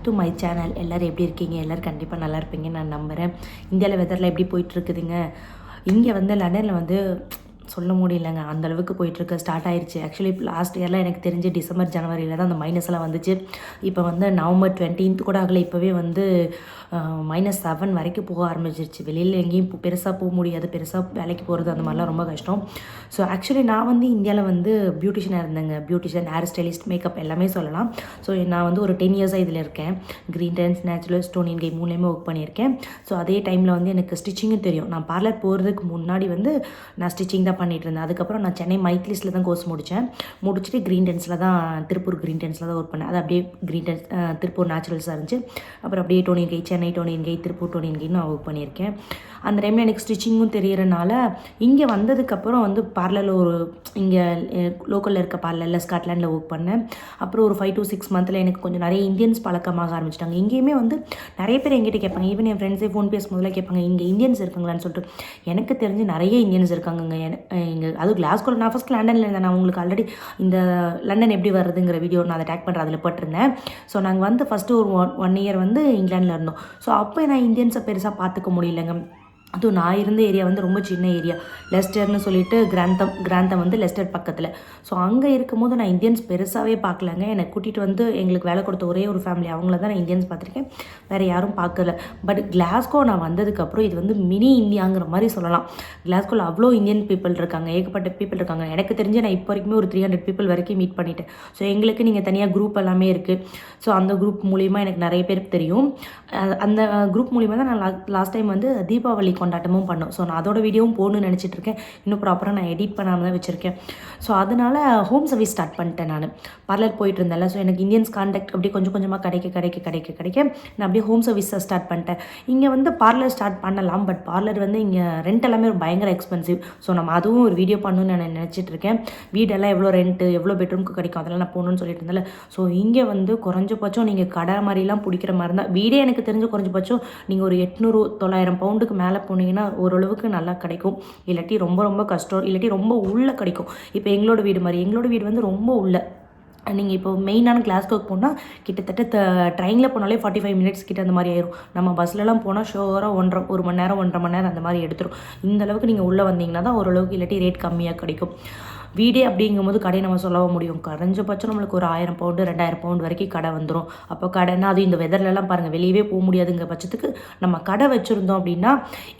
Back to my channel எல்லோரும் எப்படி இருக்கீங்க? எல்லோரும் கண்டிப்பாக நல்லா இருப்பீங்கன்னு நான் நம்புகிறேன் இந்தியாவில் வெதரில் எப்படி போயிட்டுருக்குதுங்க இங்கே வந்து லண்டனில் வந்து சொல்ல முடியலங்க. அந்தளவுக்கு போயிட்டுருக்கு. ஸ்டார்ட் ஆயிடுச்சு ஆக்சுவலி லாஸ்ட் இயரில் எனக்கு தெரிஞ்சு டிசம்பர் ஜனவரியில் தான் அந்த மைனஸ் எல்லாம் வந்துச்சு. இப்போ வந்து நவம்பர் டுவெண்ட்டீன்த் கூட ஆகலை. இப்போவே வந்து மைனஸ் செவன் வரைக்கும் போக ஆரம்பிச்சிருச்சு. வெளியில் எங்கேயும் பெருசாக போக முடியாது. பெருசாக வேலைக்கு போகிறது அந்த மாதிரிலாம் ரொம்ப கஷ்டம். ஸோ ஆக்சுவலி நான் வந்து இந்தியாவில் வந்து பியூட்டிஷியனாக இருந்தேங்க. பியூட்டிஷியன் ஹேர் ஸ்டைலிஸ்ட் மேக்கப் எல்லாமே சொல்லலாம். ஸோ நான் வந்து ஒரு டென் இயர்ஸாக இதில் இருக்கேன். க்ரீன் டென்ஸ் நேச்சுரல் ஸ்டோன் இன்கை மூலியமாக ஒர்க் பண்ணியிருக்கேன். ஸோ அதே டைமில் வந்து எனக்கு ஸ்டிச்சிங்கும் தெரியும். நான் பார்லர் போகிறதுக்கு முன்னாடி வந்து நான் ஸ்டிச்சிங் தான் பண்ணிகிட்டு இருந்தேன் அதுக்கப்புறம் நான் சென்னை மைத்லிஸில் தான் கோர்ஸ் முடித்தேன் முடிச்சுட்டு க்ரீன் டென்ஸில் தான் திருப்பூர் க்ரீன் டென்ஸில் தான் ஒர்க் பண்ணேன். அது அப்படியே க்ரீன் டென்ஸ் திருப்பூர் நேச்சுரல்ஸாக இருந்துச்சு. அப்புறம் அப்படியே டோனியன் கை சென்னை டோனியன் கை திருப்பூர் டோனியன் கை நான் ஒர்க் பண்ணியிருக்கேன். அந்த டைமில் எனக்கு ஸ்டிச்சிங்கும் தெரியறனால இங்கே வந்ததுக்கப்புறம் வந்து பார்லரில் ஒரு இங்கே லோக்கலில் இருக்க பார்லரில் ஸ்காட்லாண்டில் ஒர்க் பண்ணேன். அப்புறம் ஒரு ஃபைவ் டு சிக்ஸ் மந்தில் எனக்கு கொஞ்சம் நிறைய இந்தியன்ஸ் பழக்கமாக ஆரம்பிச்சிட்டாங்க. இங்கேயுமே வந்து நிறைய பேர் எங்கிட்ட கேட்பாங்க. ஈவன் என் ஃப்ரெண்ட்ஸே ஃபோன் பேசும்போதுலாம் கேட்பாங்க இங்கே இந்தியன்ஸ் இருக்காங்களான்னு சொல்லிட்டு. எனக்கு தெரிஞ்சு நிறைய இந்தியன்ஸ் இருக்காங்கங்க. இங்கே அதுவும் கிளாஸ்கோவில் நான் ஃபஸ்ட் லண்டனில் இருந்தேன். நான் உங்களுக்கு ஆல்ரெடி இந்த லண்டன் எப்படி வருதுங்கிற வீடியோ நான் அதை டேக் பண்ணுறேன் அதில் போட்டிருந்தேன். ஸோ நாங்கள் வந்து ஃபஸ்ட்டு ஒரு ஒன் ஒன் இயர் வந்து இங்கிலாண்டில் இருந்தோம். ஸோ அப்போ நான் இந்தியன்ஸை பெருசாக பார்த்துக்க முடியலங்க. அதுவும் நான் இருந்த ஏரியா வந்து ரொம்ப சின்ன ஏரியா. லெஸ்டர்னு சொல்லிட்டு கிராந்தம் கிராந்தம் வந்து லெஸ்டர் பக்கத்தில். ஸோ அங்கே இருக்கும்போது நான் இந்தியன்ஸ் பெருசாகவே பார்க்கலங்க. என்னை கூட்டிகிட்டு வந்து எங்களுக்கு வேலை கொடுத்த ஒரே ஒரு ஃபேமிலி அவங்கள தான் நான் இந்தியன்ஸ் பார்த்துருக்கேன். வேறு யாரும் பார்க்கல. பட் கிளாஸ்கோ நான் வந்ததுக்கப்புறம் இது வந்து மினி இந்தியாங்கிற மாதிரி சொல்லலாம். கிளாஸ்கோவில் அவ்வளோ இந்தியன் பீப்புள் இருக்காங்க. ஏகப்பட்ட பீப்புள் இருக்காங்க. எனக்கு தெரிஞ்சு நான் இப்போ வரைக்குமே ஒரு த்ரீ ஹண்ட்ரட் பீப்புள் வரைக்கும் மீட் பண்ணிட்டேன். ஸோ எங்களுக்கு நீங்கள் தனியாக குரூப் எல்லாமே இருக்குது ஸோ அந்த குரூப் மூலிமா எனக்கு நிறைய பேருக்கு தெரியும். அந்த குரூப் மூலிமா தான் நான் லாஸ்ட் டைம் வந்து தீபாவளிக்கு கொண்டாட்டமும் பண்ணோம். ஸோ நான் அதோட வீடியோவும் போகணும்னு நினச்சிட்டு இருக்கேன். இன்னும் ப்ராப்பராக நான் எடிட் பண்ணாமல் தான் வச்சுருக்கேன். ஸோ அதனால் ஹோம் சர்வீஸ் ஸ்டார்ட் பண்ணிட்டேன் நான். பார்லர் போயிட்டு இருந்தேன்ல ஸோ எனக்கு இந்தியன்ஸ் கான்டாக்ட் அப்படியே கொஞ்சம் கொஞ்சமாக கிடைக்க கிடைக்க கிடைக்க கிடைக்க நான் அப்படியே ஹோம் சர்வீஸை ஸ்டார்ட் பண்ணிட்டேன். இங்கே வந்து பார்லர் ஸ்டார்ட் பண்ணலாம் பட் பார்லர் வந்து இங்கே ரெண்ட் எல்லாமே பயங்கர எக்ஸ்பென்சிவ் ஸோ நம்ம அதுவும் ஒரு வீடியோ பண்ணணும்னு நான் நினச்சிட்டு இருக்கேன். வீடெல்லாம் எவ்வளோ ரெண்ட்டு எவ்வளோ பெட்ரூம்க்கு கிடைக்கும் அதெல்லாம் நான் போகணுன்னு சொல்லிட்டு இருந்தேன் ஸோ இங்கே வந்து குறைஞ்சபட்சம் நீங்கள் கடை மாதிரிலாம் பிடிக்கிற மாதிரி இருந்தால் வீடே எனக்கு தெரிஞ்ச குறைஞ்சபட்சம் நீங்கள் ஒரு எட்நூறு தொள்ளாயிரம் பவுண்டுக்கு மேலே போனீங்கன்னா ஓரளவுக்கு நல்லா கிடைக்கும். இல்லாட்டி ரொம்ப ரொம்ப கஷ்டம் இல்லாட்டி ரொம்ப உள்ளே கிடைக்கும். இப்போ எங்களோட வீடு மாதிரி எங்களோட வீடு வந்து ரொம்ப உள்ள. நீங்கள் இப்போ மெயினான கிளாஸ்க்கு போனால் கிட்டத்தட்ட த ட்ரெயினில் போனாலே ஃபார்ட்டி ஃபைவ் மினிட்ஸ் கிட்ட அந்த மாதிரி ஆயிரும். நம்ம பஸ்லலாம் போனால் ஷோராக ஒன்றரை ஒரு மணி நேரம் ஒன்றரை மணி நேரம் அந்த மாதிரி எடுத்துரும். இந்த அளவுக்கு நீங்கள் உள்ளே வந்தீங்கன்னா தான் ஓரளவுக்கு இல்லாட்டி ரேட் கம்மியாக கிடைக்கும். வீடே அப்படிங்கும்போது கடை நம்ம சொல்லவும் முடியும். குறைஞ்சபட்சம் நம்மளுக்கு ஒரு ஆயிரம் பவுண்டு ரெண்டாயிரம் பவுண்டு வரைக்கும் கடை வந்துடும் அப்போ கடைன்னா அதுவும் இந்த வெதர்லலாம் பாருங்கள் வெளியவே போக முடியாதுங்கிற பட்சத்துக்கு நம்ம கடை வச்சுருந்தோம் அப்படின்னா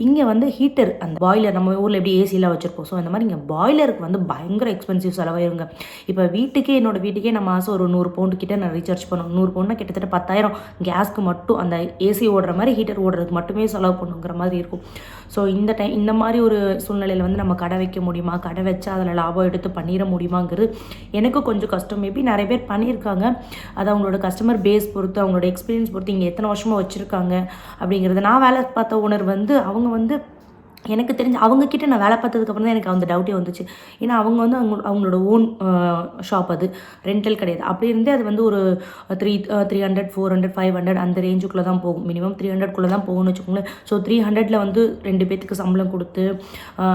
இங்கே வந்து ஹீட்டர் அந்த பாய்லர் நம்ம ஊரில் எப்படி ஏசிலாம் வச்சுருப்போம். ஸோ அந்த மாதிரி இங்கே பாய்லருக்கு வந்து பயங்கர எக்ஸ்பென்சிவ் செலவாயிருங்க. இப்போ வீட்டுக்கே என்னோடய வீட்டுக்கே நான் மாதம் ஒரு நூறு பவுண்டு கிட்டே நான் ரீசார்ஜ் பண்ணணும். நூறு பவுண்ட்னா கிட்டத்தட்ட பத்தாயிரம். கேஸ்க்கு மட்டும் அந்த ஏசி ஓடுற மாதிரி ஹீட்டர் ஓடுறதுக்கு மட்டுமே செலவு பண்ணுங்கிற மாதிரி இருக்கும். ஸோ இந்த டைம் இந்த மாதிரி ஒரு சூழ்நிலையில் வந்து நம்ம கடை வைக்க முடியுமா? கடை வச்சா அதில் லாபம் எடுத்து பண்ணிட முடியுமாங்கிறது எனக்கு கொஞ்சம் கஷ்டம். மேபி நிறைய பேர் பண்ணியிருக்காங்க. அது அவங்களோட கஸ்டமர் பேஸ் பொறுத்து அவங்களோட எக்ஸ்பீரியன்ஸ் பொறுத்து இங்கே எத்தனை வருஷமாக வச்சுருக்காங்க அப்படிங்கிறது நான் வேலை பார்த்த உணர் வந்து அவங்க வந்து எனக்கு தெரிஞ்சு அவங்கக்கிட்ட நான் வேலை பார்த்ததுக்கப்புறம் தான் எனக்கு அந்த டவுட்டே வந்துச்சு. ஏன்னா அவங்க வந்து அவங்க அவங்களோட ஓன் ஷாப் அது. ரெண்டல் கிடையாது. அப்படி இருந்தே அது வந்து ஒரு three three hundred four hundred five hundred அந்த ரேஞ்சுக்குள்ளே தான் போகும். மினிமம் த்ரீ ஹண்ட்ரட்குள்ளே தான் போகும்னு வச்சுக்கோங்களேன். ஸோ த்ரீ ஹண்ட்ரடில் வந்து ரெண்டு பேத்துக்கு சம்பளம் கொடுத்து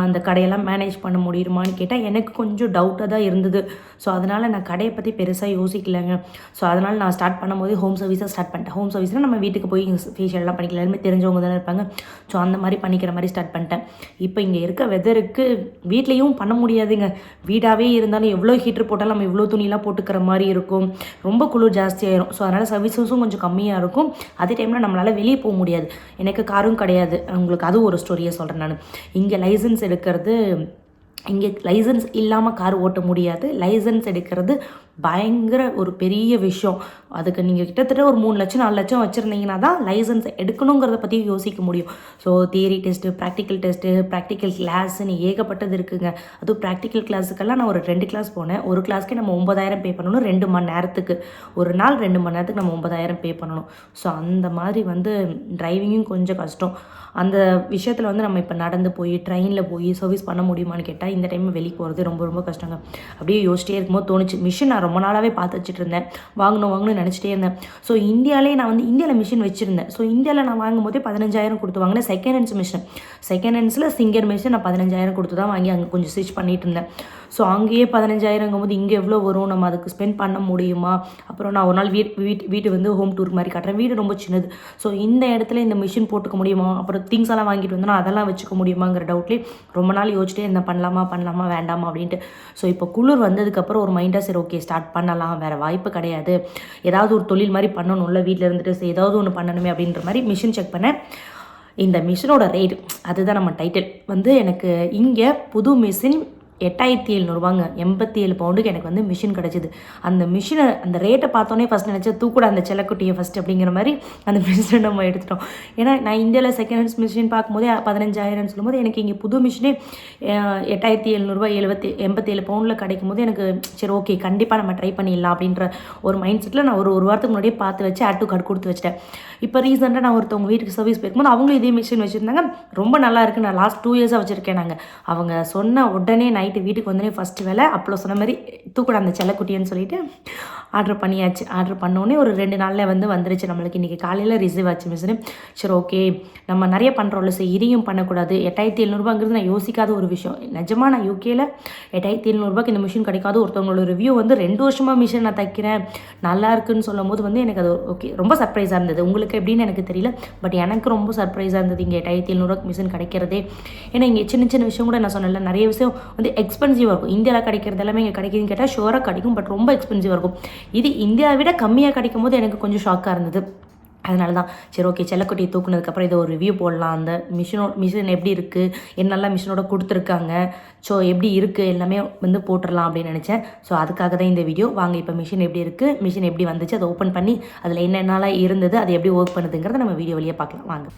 அந்த கடையெல்லாம் மேனேஜ் பண்ண முடியுமான்னு கேட்டால் எனக்கு கொஞ்சம் டவுட்டாக தான் இருந்தது. ஸோ அதனால் நான் கடையை பற்றி பெருசாக யோசிக்கலைங்க. ஸோ அதனால் நான் ஸ்டார்ட் பண்ணும்போது ஹோம் சர்வீஸாக ஸ்டார்ட் பண்ணிட்டேன். ஹோம் சர்வீஸ்னால் நம்ம வீட்டுக்கு போய் ஃபேஷியல்லாம் பண்ணிக்கலாம். எல்லாருமே தெரிஞ்சவங்க தானே இருப்பாங்க. ஸோ அந்த மாதிரி பண்ணிக்கிற மாதிரி ஸ்டார்ட் பண்ணிட்டேன். பண்ணிட்டேன் இப்போ இங்கே இருக்க வெதருக்கு வீட்லேயும் பண்ண முடியாதுங்க. வீடாகவே இருந்தாலும் எவ்வளோ ஹீட்ரு போட்டாலும் நம்ம இவ்வளோ துணியெலாம் போட்டுக்கிற மாதிரி இருக்கும். ரொம்ப குளிர் ஜாஸ்தியாயிரும் ஸோ அதனால் சர்வீசஸும் கொஞ்சம் கம்மியாக இருக்கும். அதே டைமில் நம்மளால் வெளியே போக முடியாது. எனக்கு காரும் கிடையாது. உங்களுக்கு அதுவும் ஒரு ஸ்டோரியை சொல்கிறேன் நான். இங்கே லைசன்ஸ் எடுக்கிறது இங்கே லைசன்ஸ் இல்லாமல் கார் ஓட்ட முடியாது. லைசன்ஸ் எடுக்கிறது பயங்கர ஒரு பெரிய விஷயம். அதுக்கு நீங்கள் கிட்டத்தட்ட ஒரு மூணு லட்சம் நாலு லட்சம் வச்சுருந்தீங்கன்னா தான் லைசன்ஸ் எடுக்கணுங்கிறத பற்றி யோசிக்க முடியும். So theory test practical test practical கிளாஸ்ன்னு ஏகப்பட்டது இருக்குங்க. அதுவும் ப்ராக்டிக்கல் கிளாஸுக்கெல்லாம் நான் ஒரு ரெண்டு கிளாஸ் போனேன். ஒரு கிளாஸ்க்கே நம்ம ஒம்பதாயிரம் பே பண்ணணும் ரெண்டு மணி நேரத்துக்கு. ஒரு நாள் ரெண்டு மணி நேரத்துக்கு நம்ம ஒம்பதாயிரம் பே பண்ணணும். ஸோ அந்த மாதிரி வந்து டிரைவிங்கும் கொஞ்சம் கஷ்டம். அந்த விஷயத்தில் வந்து நம்ம இப்போ நடந்து போய் ட்ரெயினில் போய் சர்வீஸ் பண்ண முடியுமான்னு கேட்டால் இந்த டைம் வெளியே போகிறது ரொம்ப ரொம்ப கஷ்டங்க. அப்படியே யோசிச்சிட்டே இருக்கும்போது தோணுச்சு மிஷின் நான் ரொம்ப நாளாகவே பார்த்து வச்சுட்டு இருந்தேன் வாங்கணும் வாங்கணும்னு நினச்சிட்டே இருந்தேன். ஸோ இந்தியாவிலே நான் வந்து இந்தியாவில் மிஷின் வச்சுருந்தேன். ஸோ இந்தியாவில் நான் வாங்கும் போதே பதினஞ்சாயிரம் கொடுத்து வாங்கினேன். செகண்ட் ஹேண்ட்ஸ் மிஷின் செகண்ட் ஹேண்ட்ஸில் சிங்கர் மிஷின் நான் பதினஞ்சாயிரம் கொடுத்து தான் வாங்கி அங்கே கொஞ்சம் ஸ்டிச் பண்ணிட்டு இருந்தேன். ஸோ அங்கேயே பதினஞ்சாயிரங்கும் போது இங்கே எவ்வளோ வரும்? நம்ம அதுக்கு ஸ்பெண்ட் பண்ண முடியுமா? அப்புறம் நான் ஒரு நாள் வீட் வீட் வீட்டு வந்து ஹோம் டூர் மாதிரி காட்டுறேன். வீடு ரொம்ப சின்னது. ஸோ இந்த இடத்துல இந்த மிஷின் போட்டுக்க முடியுமா? அப்புறம் திங்ஸ் எல்லாம் வாங்கிட்டு வந்தோம் அதெல்லாம் வச்சுக்க முடியுமாங்கிற டவுட்லேயே ரொம்ப நாள் யோசிச்சிட்டே என்ன பண்ணலாமா பண்ணலாமா வேண்டாமா அப்படின்ட்டு. ஸோ இப்போ குளிர் வந்ததுக்கப்புறம் ஒரு மைண்டாக சரி ஓகே ஸ்டார்ட் பண்ணலாம் வேறு வாய்ப்பு கிடையாது. ஏதாவது ஒரு தொழில் மாதிரி பண்ணணும்ல வீட்டில் இருந்துட்டு சரி ஏதாவது ஒன்று பண்ணணுமே அப்படின்ற மாதிரி மிஷின் செக் பண்ணேன் இந்த மிஷினோட ரேட் அதுதான் நம்ம டைட்டில் வந்து எனக்கு இங்கே புது மிஷின் எட்டாயிரத்தி எழுநூறுவாங்க. எண்பத்தி ஏழு பவுண்டுக்கு எனக்கு வந்து மிஷின் கிடச்சிது. அந்த மிஷினை அந்த ரேட்டை பார்த்தோன்னே ஃபஸ்ட் நினச்சா தூக்கூட அந்த செல்லக்குட்டியை ஃபஸ்ட் அப்படிங்கிற மாதிரி அந்த மிஷினை நம்ம எடுத்துட்டோம். ஏன்னா நான் இந்தியாவில் செகண்ட் ஹேண்ட்ஸ் மிஷின் பார்க்கும்போதே பதினஞ்சாயிரம்னு சொல்லும்போது எனக்கு இங்கே புது மிஷினே எட்டாயிரத்தி எழுநூறுபா எழுபத்தி எண்பத்தேழு பவுண்டில் கிடைக்கும் போது எனக்கு சரி ஓகே கண்டிப்பாக நம்ம ட்ரை பண்ணிடலாம் அப்படின்ற ஒரு மைண்ட் செட்டில் நான் ஒரு ஒரு வாரத்துக்கு முன்னாடியே பார்த்து வச்சு ஆட் டு கார்டு கொடுத்து வச்சிட்டேன். இப்போ ரீசெண்டாக நான் ஒருத்தவங்க வீட்டுக்கு சர்வீஸ் போயிருக்கும்போது அவங்களும் இதே மிஷின் வச்சுருந்தாங்க. ரொம்ப நல்லா இருக்குது நான் லாஸ்ட் டூ இயர்ஸாக வச்சுருக்கேன் நாங்கள் அவங்க சொன்ன உடனே நான் நைட்டு வீட்டுக்கு வந்தோடனே ஃபஸ்ட்டு வேலை. அப்போ சொன்ன மாதிரி தூக்கூட அந்த செல்லக்குட்டின்னு சொல்லிட்டு ஆர்டர் பண்ணியாச்சு. ஆர்டர் பண்ணோடனே ஒரு ரெண்டு நாளில் வந்து வந்துருச்சு நம்மளுக்கு. இன்றைக்கி காலையில் ரிசீவ் ஆச்சு மிஸ்னு சரி ஓகே நம்ம நிறைய பண்ணுறோம்ல சரி இதையும் பண்ணக்கூடாது. எட்டாயிரத்தி எழுநூறுபாங்கிறது நான் யோசிக்காத ஒரு விஷயம். நிஜமாக நான் யூகேயில் எட்டாயிரத்தி எழுநூறுபாக்கு இந்த மிஷின் கிடைக்காது ஒருத்தவங்களோட ரிவ்யூ வந்து ரெண்டு வருஷமாக மிஷின் நான் தைக்கிறேன். நல்லா இருக்குன்னு சொல்லும் போது வந்து எனக்கு அது ஓகே ரொம்ப சர்ப்ரைஸாக இருந்தது. உங்களுக்கு எப்படின்னு எனக்கு தெரியல. பட் எனக்கு ரொம்ப சர்ப்ரைஸாக இருந்தது இங்கே எட்டாயிரத்தி எழுநூறுவாக்கு மிஷின் கிடைக்கிறதே. ஏன்னா இங்கே சின்ன சின்ன விஷயம் கூட நான் சொன்னேன்ல. நிறைய விஷயம் வந்து எக்ஸ்பென்சிவாக இருக்கும். இந்தியாவில் கிடைக்கிறது எல்லாமே இங்கே கிடைக்குதுன்னு கேட்டால் ஷுவராக கிடைக்கும் பட் ரொம்ப எக்ஸ்பென்சிவாக இருக்கும். இது இந்தியாவை விட கம்மியாக கிடைக்கும் போது எனக்கு கொஞ்சம் ஷாக்காக இருந்தது. அதனால தான் சரி ஓகே செல்லக்குட்டியை தூக்குனதுக்கப்புறம் இதை ஒரு ரிவ்யூ போடலாம். அந்த மிஷினோ மிஷின் எப்படி இருக்குது என்னெல்லாம் மிஷினோட கொடுத்துருக்காங்க? ஸோ எப்படி இருக்குது எல்லாமே வந்து போட்டுடலாம் அப்படின்னு நினச்சேன். ஸோ அதுக்காக தான் இந்த வீடியோ வாங்க இப்போ மிஷின் எப்படி இருக்குது மிஷின் எப்படி வந்துச்சு? அதை ஓப்பன் பண்ணி அதில் என்னென்னலாம் இருந்தது? அது எப்படி ஒர்க் பண்ணுதுங்கிறத நம்ம வீடியோ வழியாக பார்க்கலாம். வாங்க.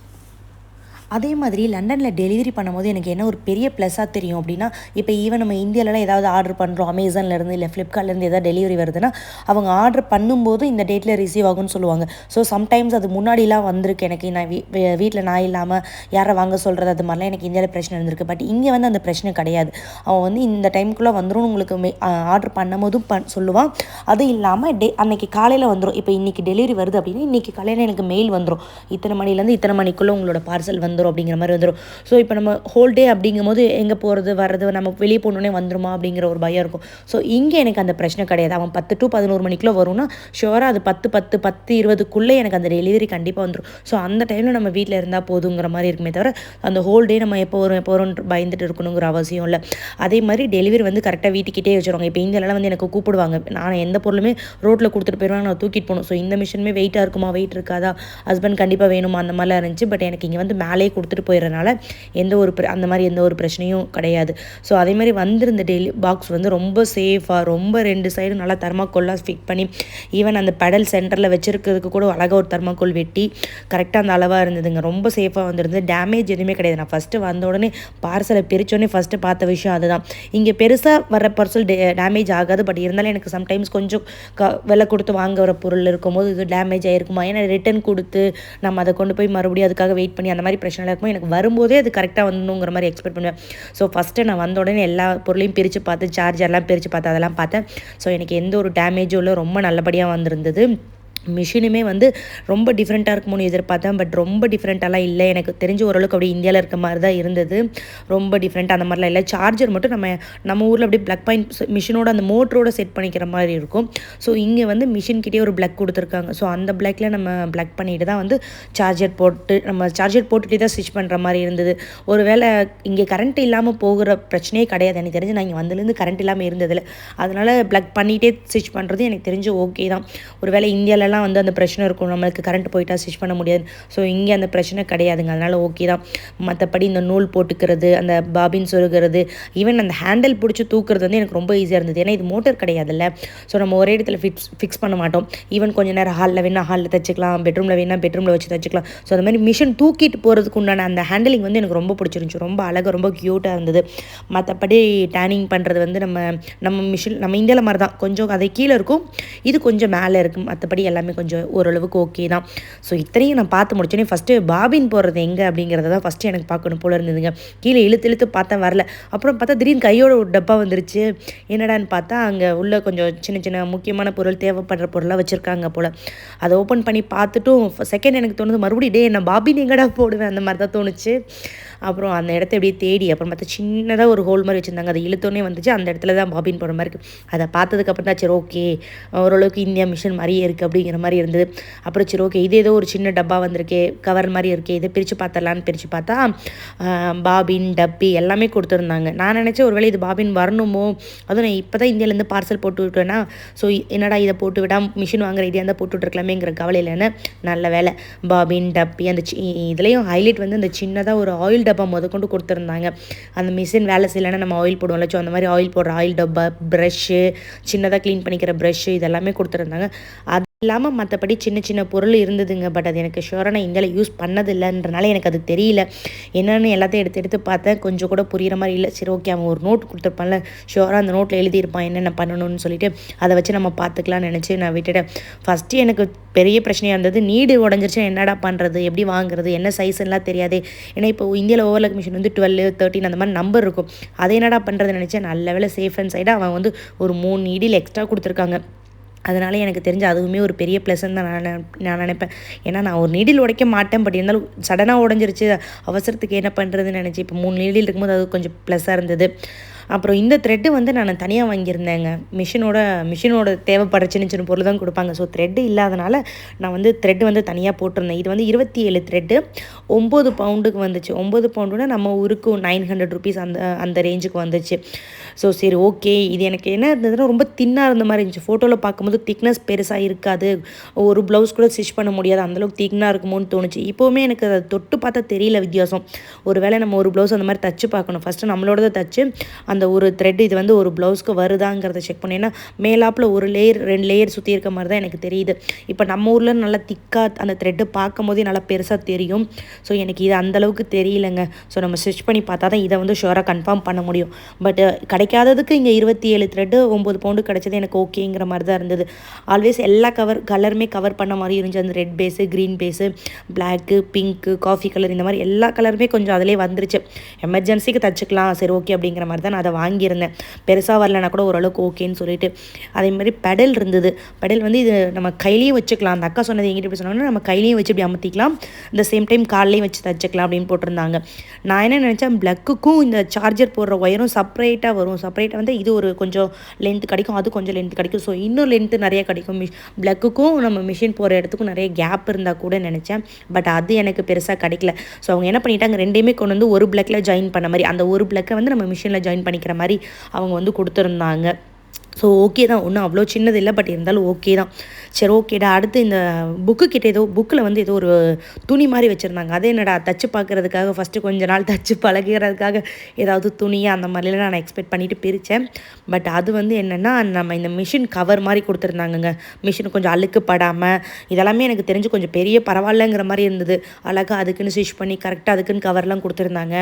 அதே மாதிரி லண்டனில் டெலிவரி பண்ணும்போது எனக்கு என்ன ஒரு பெரிய ப்ளஸ்ஸாக தெரியும் அப்படின்னா இப்போ ஈவன் நம்ம இந்தியாவிலலாம் ஏதாவது ஆர்டர் பண்ணுறோம் அமேசான்லேருந்து இல்லை ஃப்ளிப்கார்ட்லேருந்து ஏதாவது டெலிவரி வருதுன்னா அவங்க ஆர்டர் பண்ணும்போது இந்த டேட்டில் ரிசீவ் ஆகும்னு சொல்லுவாங்க. ஸோ சம்டைம்ஸ் அது முன்னாடிலாம் வந்திருக்கு. எனக்கு நான் வீ வீட்டில் நான் இல்லாமல் யாரை வாங்க சொல்கிறது அது மாதிரிலாம் எனக்கு இந்தியாவில் பிரச்சனை இருந்திருக்கு. பட் இங்கே வந்து அந்த பிரச்சனை கிடையாது. அவன் வந்து இந்த டைமுக்குள்ளே வந்துடும் உங்களுக்கு ஆர்டர் பண்ணும்போதும் பண் சொல்லுவான். அது இல்லாமல் டே அன்னைக்கு காலையில் வந்துடும் இப்போ இன்றைக்கி டெலிவரி வருது அப்படின்னா இன்றைக்கி காலையில் எனக்கு மெயில் வந்துடும் இத்தனை மணிலேருந்து இத்தனை மணிக்குள்ளே உங்களோட பார்சல் வந்து வந்துடும் அப்படிங்கிற மாதிரி வந்துடும் ஸோ இப்போ நம்ம ஹோல் டே அப்படிங்கும்போது எங்கே போகிறது வர்றது நம்ம வெளியே போகணுன்னே வந்துருமா அப்படிங்கிற ஒரு பயம் இருக்கும். ஸோ இங்கே எனக்கு அந்த பிரச்சனை கிடையாது. அவன் பத்து டு பதினோரு மணிக்குள்ளே வரும்னா ஷுவராக அது பத்து பத்து பத்து இருபதுக்குள்ளே எனக்கு அந்த டெலிவரி கண்டிப்பாக வந்துடும் ஸோ அந்த டைமில் நம்ம வீட்டில் இருந்தால் போதுங்கிற மாதிரி இருக்குமே தவிர அந்த ஹோல் டே நம்ம எப்போ வரும் எப்போ வரும்னு பயந்துட்டு இருக்கணுங்கிற அவசியம் இல்லை. அதே மாதிரி டெலிவரி வந்து கரெக்டாக வீட்டுக்கிட்டே வச்சுருவாங்க. இப்போ இந்தியாவிலாம் வந்து எனக்கு கூப்பிடுவாங்க. நான் எந்த பொருளுமே ரோட்டில் கொடுத்துட்டு போயிடுவாங்க நான் தூக்கிட்டு போகணும். ஸோ இந்த மிஷினுமே வெயிட்டாக இருக்குமா? வெயிட் இருக்காதா? ஹஸ்பண்ட் கண்டிப்பாக வேணுமா? அந்த மாதிரிலாம் இருந்துச்சு. பட் எனக்கு இங்கே வந்து மேலே கொடுத்துட்டு போயிடுறனால எந்த ஒரு அந்த மாதிரி எந்த ஒரு பிரச்சனையும் கிடையாது. ஸோ அதே மாதிரி வந்திருந்த டெய்லி பாக்ஸ் வந்து ரொம்ப சேஃபாக ரொம்ப ரெண்டு சைடும் நல்லா தர்மாக்கோல்லாம் ஃபிட் பண்ணி ஈவன் அந்த பெடல் சென்டரில் வச்சுருக்கிறதுக்கு கூட அழகாக ஒரு தர்மாக்கோல் வெட்டி கரெக்டாக அந்த அளவாக இருந்ததுங்க. ரொம்ப சேஃபாக வந்திருந்தது. டேமேஜ் எதுவுமே கிடையாது. நான் ஃபஸ்ட்டு வந்த உடனே பார்சலை பிரித்தோடனே ஃபஸ்ட்டு பார்த்த விஷயம் அதுதான். இங்கே பெருசாக வர பார்சல் டேமேஜ் ஆகாது. பட் இருந்தாலும் எனக்கு சம்டைம்ஸ் கொஞ்சம் க விலை கொடுத்து வாங்க வர பொருள் இருக்கும்போது இது டேமேஜ் ஆகிருக்குமா ஏன்னா ரிட்டன் கொடுத்து நம்ம அதை கொண்டு போய் மறுபடியும் அதுக்காக வெயிட் பண்ணி அந்த மாதிரி பிரச்சனை இருக்கும் எனக்கு வரும்போதே அது கரெக்டாக வரணுங்கிற மாதிரி எக்ஸ்பெக்ட் பண்ணுவேன். ஸோ ஃபஸ்ட்டு நான் வந்த உடனே எல்லா பொருளையும் பிரித்து பார்த்து சார்ஜர்லாம் பிரித்து பார்த்து அதெல்லாம் பார்த்தேன். ஸோ எனக்கு எந்த ஒரு டேமேஜும் இல்லை ரொம்ப நல்லபடியாக வந்திருந்தது. மிஷினுமே வந்து ரொம்ப டிஃப்ரெண்ட்டாக இருக்குமோன்னு எதிர்பார்த்தேன். பட் ரொம்ப டிஃப்ரெண்ட்டாலாம் இல்லை. எனக்கு தெரிஞ்ச ஓரளவுக்கு அப்படியே இந்தியாவில் இருக்க மாதிரி தான் இருந்தது. ரொம்ப டிஃப்ரெண்ட் அந்த மாதிரிலாம் இல்லை. சார்ஜர் மட்டும் நம்ம நம்ம ஊரில் அப்படியே ப்ளக் பாயிண்ட் மிஷினோட அந்த மோட்டரோட செட் பண்ணிக்கிற மாதிரி இருக்கும். ஸோ இங்கே வந்து மிஷின்கிட்டே ஒரு ப்ளக் கொடுத்துருக்காங்க. ஸோ அந்த ப்ளக்கில் நம்ம ப்ளக் பண்ணிட்டு தான் வந்து சார்ஜர் போட்டு நம்ம சார்ஜர் போட்டுகிட்டே தான் ஸ்விட்ச் பண்ணுற மாதிரி இருந்தது. ஒரு வேளை இங்கே கரண்ட் இல்லாமல் போகிற பிரச்சனையே கிடையாது. எனக்கு தெரிஞ்சு நான் இங்கே வந்ததுலேருந்து கரண்ட் இல்லாமல் இருந்ததில்ல. அதனால் ப்ளக் பண்ணிகிட்டே ஸ்விட்ச் பண்ணுறது எனக்கு தெரிஞ்சு ஓகே தான். ஒரு வேளை இந்தியாவிலலாம் வந்து அந்த பிரச்சனை இருக்கும். நம்மளுக்கு கரண்ட் போயிட்டா ஸ்டிச் பண்ண முடியாது. ஸோ இங்கே அந்த பிரச்சனை கிடையாதுங்க. அதனால் ஓகே தான். மற்றபடி இந்த நூல் போட்டுக்கிறது அந்த பாபின் சொருகிறது ஈவன் அந்த ஹேண்டில் பிடிச்சி தூக்குறது வந்து எனக்கு ரொம்ப ஈஸியாக இருந்தது. ஏன்னா இது மோட்டர் கிடையாதுல்ல. ஸோ நம்ம ஒரே இடத்துல ஃபிக்ஸ் ஃபிக்ஸ் பண்ண மாட்டோம். ஈவன் கொஞ்ச நேரம் ஹாலில் வேணால் ஹாலில் தச்சுக்கலாம். பெட்ரூமில் வேணால் பெட்ரூமில் வச்சு தச்சுக்கலாம். ஸோ அந்த மாதிரி மிஷின் தூக்கிட்டு போகிறதுக்கு உண்டான அந்த ஹேண்டிலிங் வந்து எனக்கு ரொம்ப பிடிச்சிருந்துச்சு. ரொம்ப அழகாக ரொம்ப க்யூட்டாக இருந்தது. மற்றபடி டேனிங் பண்ணுறது வந்து நம்ம நம்ம மிஷின் நம்ம இந்தியாவில் மாதிரி தான் கொஞ்சம் அதை கீழே இருக்கும். இது கொஞ்சம் மேலே இருக்கும். மற்றபடி எல்லாமே எல்லாமே கொஞ்சம் ஓரளவுக்கு ஓகே தான். ஸோ இத்தனையும் நான் பார்த்து முடிச்சோன்னே ஃபஸ்ட்டு பாபின் போடுறது எங்கே அப்படிங்கிறத தான் ஃபஸ்ட்டு எனக்கு பார்க்கணும் போல இருந்ததுங்க. கீழே இழுத்து இழுத்து பார்த்தா வரல. அப்புறம் பார்த்தா திடீர்னு கையோட ஒரு டப்பா வந்துருச்சு. என்னடான்னு பார்த்தா அங்கே உள்ள கொஞ்சம் சின்ன சின்ன முக்கியமான பொருள் தேவைப்படுற பொருளாக வச்சுருக்காங்க போல். அதை ஓப்பன் பண்ணி பார்த்துட்டும் செகண்ட் எனக்கு தோணுது மறுபடியும் டே என்ன பாபின் எங்கடா போடுவேன்? அந்த மாதிரி தான் தோணுச்சு. அப்புறம் அந்த இடத்த அப்படியே தேடி அப்புறம் பார்த்தா சின்னதாக ஒரு ஹோல் மாதிரி வச்சுருந்தாங்க. அதை இழுத்தோன்னே வந்துச்சு. அந்த இடத்துல தான் பாபின் போடுற மாதிரி இருக்குது அதை பார்த்ததுக்கப்புறம் தான் சரி ஓகே ஓரளவுக்கு இந்தியா மிஷின் மாதிரியே இருக்குது அப்படிங்கிற மாதிரி இருந்தது. அப்புறம் சரி ஓகே இது ஏதோ ஒரு சின்ன டப்பா வந்திருக்கே கவர் மாதிரி இருக்கே இதை பிரித்து பார்த்தலான்னு பிரித்து பார்த்தா பாபின் டப்பி எல்லாமே கொடுத்துருந்தாங்க. நான் நினச்சேன் ஒருவேளை இது பாபின் வரணுமோ? அதுவும் நான் இப்போ தான் இந்தியாவிலேருந்து பார்சல் போட்டு விட்டேன்னா ஸோ என்னடா இதை போட்டு விடாம மிஷின் வாங்குற ஐடியா இருந்தால் போட்டு விட்ருக்கலாமேங்கிற கவலை இல்லைன்னு நல்ல வேலை. பாபின் டப்பி அந்த சி இதுலேயும் ஹைலைட் வந்து அந்த சின்னதாக ஒரு ஆயில் டப்பா முதற்கொண்டு கொடுத்துருந்தாங்க. அந்த மிஷின் வேலை செய்யலைன்னா நம்ம ஆயில் போடுவோம்ல. ஸோ அந்த மாதிரி ஆயில் போடுற ஆயில் டப்பா ப்ரஷ்ஷு சின்னதாக க்ளீன் பண்ணிக்கிற ப்ரஷ்ஷு இதெல்லாமே கொடுத்துருந்தாங்க. அது இல்லாமல் மற்றபடி சின்ன சின்ன பொருள் இருந்ததுங்க. பட் அது எனக்கு ஷுவராக நான் இந்தியாவில் யூஸ் பண்ணதில்லைன்றனால எனக்கு அது தெரியல. என்னென்னு எல்லாத்தையும் எடுத்து எடுத்து பார்த்தேன். கொஞ்சம் கூட புரிகிற மாதிரி இல்லை. சரி ஓகே அவன் ஒரு நோட் கொடுத்துருப்பான்ல. ஷுவராக அந்த நோட்டில் எழுதியிருப்பான். என்னென்ன பண்ணணும்னு சொல்லிட்டு அதை வச்சு நம்ம பார்த்துக்கலாம்னு நினச்சி நான் விட்டுட்டேன். ஃபஸ்ட்டு எனக்கு பெரிய பிரச்சனையாக இருந்தது. நீடு உடஞ்சிருச்சு. என்னடா பண்ணுறது எப்படி வாங்குறது? என்ன சைஸ்லாம் தெரியாது. ஏன்னா இப்போ இந்தியாவில் ஓவர்லக் மிஷின் வந்து டுவெல் தேர்ட்டின் அந்த மாதிரி நம்பர் இருக்கும். அதை என்னடா பண்ணுறது நினச்சேன். நல்ல வேலை சேஃப் அண்ட் சைடாக அவன் வந்து ஒரு மூணு நீடில் எக்ஸ்ட்ரா கொடுத்துருக்காங்க. அதனால எனக்கு தெரிஞ்ச அதுவுமே ஒரு பெரிய ப்ளஸ்ன்னு தான் நான் நான் நினைப்பேன். ஏன்னா நான் ஒரு நீடில் உடைக்க மாட்டேன் பட் இருந்தாலும் சடனாக உடஞ்சிருச்சு. அவசரத்துக்கு என்ன பண்ணுறதுன்னு நினச்சி இப்போ மூணு நீடில் இருக்கும்போது அது கொஞ்சம் ப்ளஸ்ஸாக இருந்தது. அப்புறம் இந்த த்ரெட்டு வந்து நான் தனியாக வாங்கியிருந்தேங்க. மிஷினோட மிஷினோட தேவைப்படுற சின்ன சின்ன பொருள் தான் கொடுப்பாங்க. ஸோ த்ரெட்டு இல்லாதனால நான் வந்து த்ரெட் வந்து தனியாக போட்டிருந்தேன். இது வந்து இருபத்தி ஏழு த்ரெட்டு ஒம்பது பவுண்டுக்கு வந்துச்சு. ஒம்பது பவுண்டுனா நம்ம ஊருக்கு நைன் ஹண்ட்ரட் ருபீஸ் அந்த அந்த ரேஞ்சுக்கு வந்துச்சு. ஸோ சரி ஓகே இது எனக்கு என்ன இருந்ததுன்னா ரொம்ப தின்னாக இருந்த மாதிரி இருந்துச்சு. ஃபோட்டோவில் பார்க்கும்போது திக்னஸ் பெருசாக இருக்காது. ஒரு ப்ளவுஸ் கூட ஸ்டிச் பண்ண முடியாது. அந்தளவுக்கு திக்னாக இருக்குமோன்னு தோணுச்சு. இப்போவுமே எனக்கு அதை தொட்டு பார்த்தா தெரியல வித்தியாசம். ஒரு வேளை நம்ம ஒரு ப்ளவுஸ் அந்த மாதிரி தச்சு பார்க்கணும். ஃபஸ்ட்டு நம்மளோட தச்சு அந்த ஒரு த்ரெட் இது வந்து ஒரு ப்ளவுஸ்க்கு வருதாங்கிறத செக் பண்ணேன்னா மேலாப்பில் ஒரு லேயர் ரெண்டு லேயர் சுற்றி இருக்க மாதிரி தான் எனக்கு தெரியுது. இப்போ நம்ம ஊரில் நல்லா திக்காக அந்த த்ரெட்டு பார்க்கும் போதே நல்லா பெருசாக தெரியும். ஸோ எனக்கு இது அந்தளவுக்கு தெரியலங்க. ஸோ நம்ம ஸ்டிச் பண்ணி பார்த்தா தான் இதை வந்து ஷுவராக கன்ஃபார்ம் பண்ண முடியும். பட் கிடைக்காததுக்கு இங்கே இருபத்தி ஏழு த்ரெட்டு ஒம்பது பவுண்டு கிடைச்சது எனக்கு ஓகேங்கிற மாதிரி தான் இருந்தது. ஆல்வேஸ் எல்லா கவர் கலருமே கவர் பண்ண மாதிரி இருந்துச்சு. அந்த red base green base black pink coffee colour இந்த மாதிரி எல்லா கலருமே கொஞ்சம் அதிலே வந்துருச்சு. எமர்ஜென்சிக்கு தச்சுக்கலாம் சரி ஓகே அப்படிங்கிற மாதிரி தான் நான் அதை வாங்கியிருந்தேன். பெருசாக வரலனா கூட ஓரளவுக்கு ஓகேன்னு சொல்லிட்டு. அதே மாதிரி பெடல் இருந்தது. பெடல் வந்து இது நம்ம கையிலையும் வச்சுக்கலாம். அந்த அக்கா சொன்னது எங்கிட்ட இப்படி சொன்னாங்கன்னா நம்ம கையிலையும் வச்சு இப்படி அமர்த்திக்கலாம் இந்த சேம் டைம் கால்லையும் வச்சு தச்சுக்கலாம் அப்படின்னு போட்டிருந்தாங்க. நான் என்ன நினச்சேன் ப்ளக்குக்கும் இந்த சார்ஜர் போடுற ஒயரும் செப்பரேட்டாக வரும். செப்பரேட்டாக வந்து இது ஒரு கொஞ்சம் லென்த் கிடைக்கும் அது கொஞ்சம் லென்த் கிடைக்கும். ஸோ இன்னும் லென்த்து நிறைய கிடைக்கும். மிஷ் ப்ளக்குக்கும் நம்ம மிஷின் போகிற இடத்துக்கும் நிறைய கேப் இருந்தால் கூட நினச்சேன். பட் அது எனக்கு பெருசாக கிடைக்கல. ஸோ அவங்க என்ன பண்ணிட்டாங்க ரெண்டையுமே கொண்டு வந்து ஒரு பிளக்கில் ஜாயின் பண்ண மாதிரி அந்த ஒரு பிளக்கை வந்து நம்ம மிஷினில் ஜாயின் பண்ணிக்கிற மாதிரி அவங்க வந்து கொடுத்துருந்தாங்க. ஸோ ஓகே தான். ஒன்றும் அவ்வளோ சின்னது இல்லை பட் இருந்தாலும் ஓகே தான். சரி ஓகேடா அடுத்து இந்த புக்கு கிட்ட ஏதோ புக்கில் வந்து ஏதோ ஒரு துணி மாதிரி வச்சுருந்தாங்க. அதே என்னடா தச்சு பார்க்குறதுக்காக ஃபஸ்ட்டு கொஞ்ச நாள் தச்சு பழகிறதுக்காக ஏதாவது துணியாக அந்த மாதிரிலாம் நான் எக்ஸ்பெக்ட் பண்ணிட்டு பிரித்தேன் பட் அது வந்து என்னென்னா நம்ம இந்த மிஷின் கவர் மாதிரி கொடுத்துருந்தாங்கங்க. மிஷின் கொஞ்சம் அழுக்குப்படாமல் இதெல்லாமே எனக்கு தெரிஞ்சு கொஞ்சம் பெரிய பரவாயில்லங்கிற மாதிரி இருந்தது. அழகாக அதுக்குன்னு ஸ்டிச் பண்ணி கரெக்டாக அதுக்குன்னு கவர்லாம் கொடுத்துருந்தாங்க.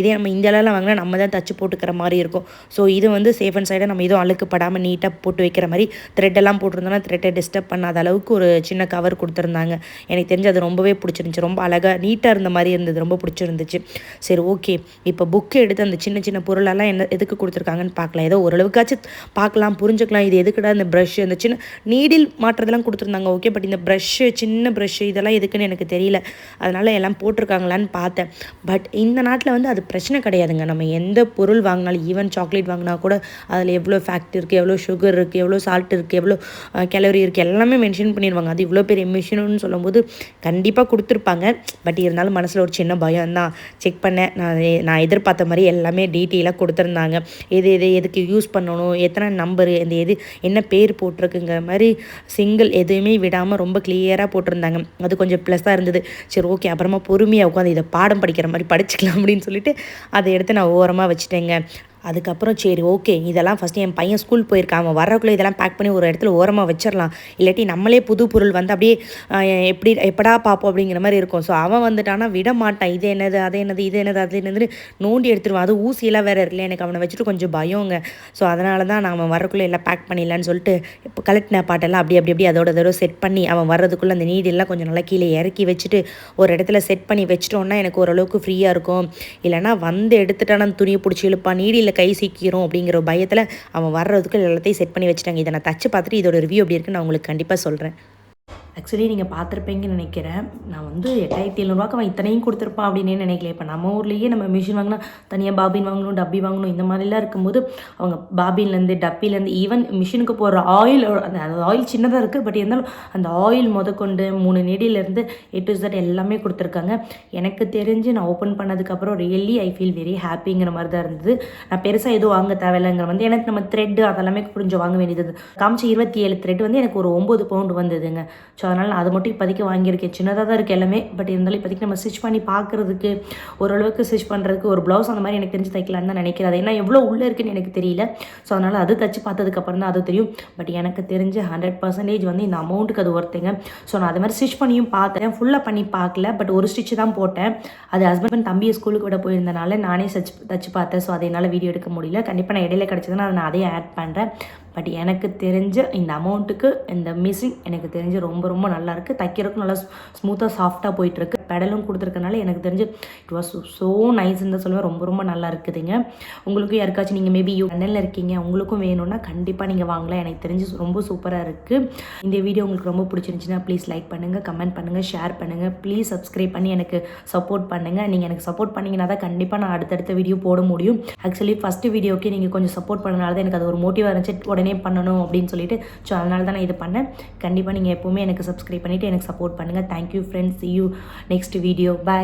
இதே நம்ம இந்தியாவிலலாம் வாங்கினா நம்ம தான் தச்சு போட்டுக்கிற மாதிரி இருக்கும். ஸோ இது வந்து சேஃப் அண்ட் சைடாக நம்ம எதுவும் அழுக்கு படாமல் நீட்டாக போட்டு வைக்கிற மாதிரி த்ரெட்டெல்லாம் போட்டிருந்தோம்னா த்ரெட்டை டிஸ்டர்ப் பண்ணாத அளவுக்கு ஒரு சின்ன கவர் கொடுத்துருந்தாங்க. எனக்கு தெரிஞ்சு அது ரொம்பவே பிடிச்சிருந்துச்சி. ரொம்ப அழகாக நீட்டாக இருந்த மாதிரி இருந்தது. ரொம்ப பிடிச்சிருந்துச்சு. சரி ஓகே இப்போ புக்கு எடுத்து அந்த சின்ன சின்ன பொருளெல்லாம் என்ன எதுக்கு கொடுத்துருக்காங்கன்னு பார்க்கலாம். ஏதோ ஓரளவுக்காச்சும் பார்க்கலாம் புரிஞ்சுக்கலாம். இது எதுக்குடா இந்த ப்ரஷ் அந்த சின்ன நீடில் மாட்டுறதெல்லாம் கொடுத்துருந்தாங்க. ஓகே பட் இந்த ப்ரஷ்ஷு சின்ன ப்ரஷ்ஷு இதெல்லாம் எதுக்குன்னு எனக்கு தெரியல. அதனால் எல்லாம் போட்டிருக்காங்களான்னு பார்த்தேன். பட் இந்த நாட்டில் வந்து அது பிரச்சனை கிடையாதுங்க. நம்ம எந்த பொருள் வாங்கினாலும் ஈவன் சாக்லேட் வாங்கினா கூட அதில் எவ்வளோ ஃபேக்ட் இருக்குது எவ்வளோ சுகர் இருக்குது எவ்வளோ சால்ட் இருக்குது எவ்வளோ கேலரி இருக்குது எல்லாம் எல்லாமே மென்ஷன் பண்ணிடுவாங்க. அது இவ்வளோ பெரிய மிஷினுன்னு சொல்லும்போது கண்டிப்பாக கொடுத்துருப்பாங்க. பட் இருந்தாலும் மனசில் ஒரு சின்ன பயம் தான் செக் பண்ணேன் நான் நான் எதிர்பார்த்த மாதிரி எல்லாமே டீட்டெயிலாக கொடுத்துருந்தாங்க. எது எது எதுக்கு யூஸ் பண்ணணும்? எத்தனை நம்பரு இந்த எது என்ன பேர் போட்டிருக்குங்கிற மாதிரி சிங்கிள் எதுவுமே விடாமல் ரொம்ப கிளியராக போட்டிருந்தாங்க. அது கொஞ்சம் ப்ளஸ்ஸாக இருந்தது. சரி ஓகே அப்புறமா பொறுமையாக உட்காந்து இதை பாடம் படிக்கிற மாதிரி படிச்சுக்கலாம் அப்படின்னு சொல்லிட்டு அதை எடுத்து நான் ஓரமாக வச்சுட்டேங்க. அதுக்கப்புறம் சரி ஓகே இதெல்லாம் ஃபஸ்ட்டு என் பையன் ஸ்கூல் போயிருக்கான். அவன் வரக்குள்ளே இதெல்லாம் பேக் பண்ணி ஒரு இடத்துல ஓரமாக வச்சிடலாம். இல்லாட்டி நம்மளே புது பொருள் வந்து அப்படியே எப்படி எப்படா பார்ப்போம் அப்படிங்கிற மாதிரி இருக்கும். ஸோ அவன் வந்துட்டானா விட மாட்டான். இது என்னது அது என்னது இது என்னது அது என்னதுன்னு நோண்டி எடுத்துருவான் அது ஊசியெல்லாம் வேறு இருக்குல்ல எனக்கு அவனை வச்சுட்டு கொஞ்சம் பயங்க. ஸோ அதனால தான் நான் அவன் வரக்குள்ளே எல்லாம் பேக் பண்ணிடலான்னு சொல்லிட்டு இப்போ கலெக்டின பாட்டெல்லாம் அப்படி அப்படி அப்படி அதோட அதோட செட் பண்ணி அவன் வர்றதுக்குள்ளே அந்த நீடெல்லாம் கொஞ்சம் நல்லா கீழே இறக்கி வச்சுட்டு ஒரு இடத்துல செட் பண்ணி வச்சிட்டோன்னா எனக்கு ஓரளவுக்கு ஃப்ரீயாக இருக்கும். இல்லைன்னா வந்து எடுத்துட்டான துணியை பிடிச்சி இழுப்பான். நீடியில் கை சிக்கிறோம் அப்படிங்கிற பயத்தில் அவன் வர்றதுக்கு எல்லாத்தையும் செட் பண்ணி வச்சுட்டாங்க. இதை நான் தச்சு பார்த்துட்டு இதோட ரிவ்யூ எப்படி இருக்குன்னு நான் உங்களுக்கு கண்டிப்பாக சொல்கிறேன் ஆக்சுவலி நீங்கள் பார்த்துருப்பீங்கன்னு நினைக்கிறேன். நான் வந்து எட்டாயிரத்தி எழுநூறுவாக்கு அவன் இத்தனையும் கொடுத்துருப்பான் அப்படின்னே நினைக்கல. இப்போ நம்ம ஊர்லேயே நம்ம மிஷின் வாங்கினா தனியாக பாபின் வாங்கணும் டப்பி வாங்கணும் இந்த மாதிரிலாம் இருக்கும்போது அவங்க பாபின்லேருந்து டப்பிலேருந்து ஈவன் மிஷினுக்கு போடுற ஆயில் அந்த ஆயில் சின்னதாக இருக்குது பட் இருந்தாலும் அந்த ஆயில் முதற்கொண்டு மூணு நெடியிலேருந்து ஏ டு Z எல்லாமே கொடுத்துருக்காங்க. எனக்கு தெரிஞ்சு நான் ஓப்பன் பண்ணதுக்கப்புறம் ரியலி ஐ ஃபீல் வெரி ஹாப்பிங்கிற மாதிரி தான் இருந்தது. நான் பெருசாக எதுவும் வாங்க தேவையில்லைங்கிற வந்து எனக்கு நம்ம த்ரெட்டு அதெல்லாமே கொஞ்சம் வாங்க வேண்டியது காமிச்ச இருபத்தி ஏழு த்ரெட் வந்து எனக்கு ஒரு ஒம்பது பவுண்டு வந்ததுங்க. ஸோ அதனால் நான் அதை மட்டும் இப்போதைக்கு வாங்கியிருக்கேன். சின்னதாக தான் இருக்குது எல்லாமே பட் இருந்தாலும் இப்போதைக்கு நம்ம ஸ்டிச் பண்ணி பார்க்குறதுக்கு ஓரளவுக்கு ஸ்டிச் பண்ணுறதுக்கு ஒரு ப்ளவுஸ் அந்த மாதிரி எனக்கு தெரிஞ்சு தைக்கலான்னு தான் நினைக்கிறேன். அது ஏன்னா எவ்வளோ உள்ளே இருக்குன்னு எனக்கு தெரியல. ஸோ அதனால் அது தச்சு பார்த்ததுக்கப்புறம் தான் அது தெரியும். பட் எனக்கு தெரிஞ்ச ஹண்ட்ரட் பர்சன்டேஜ் வந்து இந்த அமௌண்ட்டுக்கு அது ஒருத்தங்க ஸோ நான் அது மாதிரி ஸ்டிச் பண்ணியும் பார்த்தேன். ஃபுல்லாக பண்ணி பார்க்கல பட் ஒரு ஸ்டிச் தான் போட்டேன். அது ஹஸ்பண்ட் தம்பியை ஸ்கூலுக்கு விட போயிருந்தனால நானே சச் தச்சு பார்த்தேன். ஸோ அதை என்னால் வீடியோ எடுக்க முடியல. கண்டிப்பாக நான் இடையில கிடச்சதுன்னா அதை நான் அதே ஆட் பண்ணுறேன் பட் எனக்கு தெரிஞ்ச இந்த அமௌண்ட்டுக்கு இந்த மிஷின் எனக்கு தெரிஞ்சு ரொம்ப ரொம்ப நல்லாயிருக்கு தைக்கிறதுக்கும் நல்லா ஸ்மூத்தாக சாஃப்டாக போயிட்டுருக்கு பெடலும் கொடுத்துருக்கனால எனக்கு தெரிஞ்சு இட் வாஸ் ஸோ நைஸ்ன்னு தான் சொல்லுவேன். ரொம்ப ரொம்ப நல்லா இருக்குதுங்க. உங்களுக்கும் யாருக்காச்சும் நீங்கள் மேபி யூ லண்டனில் இருக்கீங்க உங்களுக்கும் வேணும்னா கண்டிப்பாக நீங்கள் வாங்கலாம். எனக்கு தெரிஞ்சு ரொம்ப சூப்பராக இருக்குது இந்த வீடியோ உங்களுக்கு ரொம்ப பிடிச்சிருந்துச்சுன்னா ப்ளீஸ் லைக் பண்ணுங்கள் கமெண்ட் பண்ணுங்கள் ஷேர் பண்ணுங்கள் ப்ளீஸ் சப்ஸ்கிரைப் பண்ணி எனக்கு சப்போர்ட் பண்ணுங்கள் நீங்கள் எனக்கு சப்போர்ட் பண்ணிங்கன்னா தான் கண்டிப்பாக நான் அடுத்தடுத்த வீடியோ போட முடியும். ஆக்சுவலி ஃபஸ்ட்டு வீடியோக்கே நீங்கள் கொஞ்சம் சப்போர்ட் பண்ணனால தான் எனக்கு அது ஒரு மோட்டிவாக இருந்துச்சு. உடனே பண்ணணும் அப்படின்னு சொல்லிட்டு. ஸோ அதனால தான் நான் இது பண்ணேன். கண்டிப்பாக நீங்கள் எப்போவுமே எனக்கு சப்ஸ்கிரைப் பண்ணிவிட்டு எனக்கு சப்போர்ட் பண்ணுங்கள் thank you friends you next video bye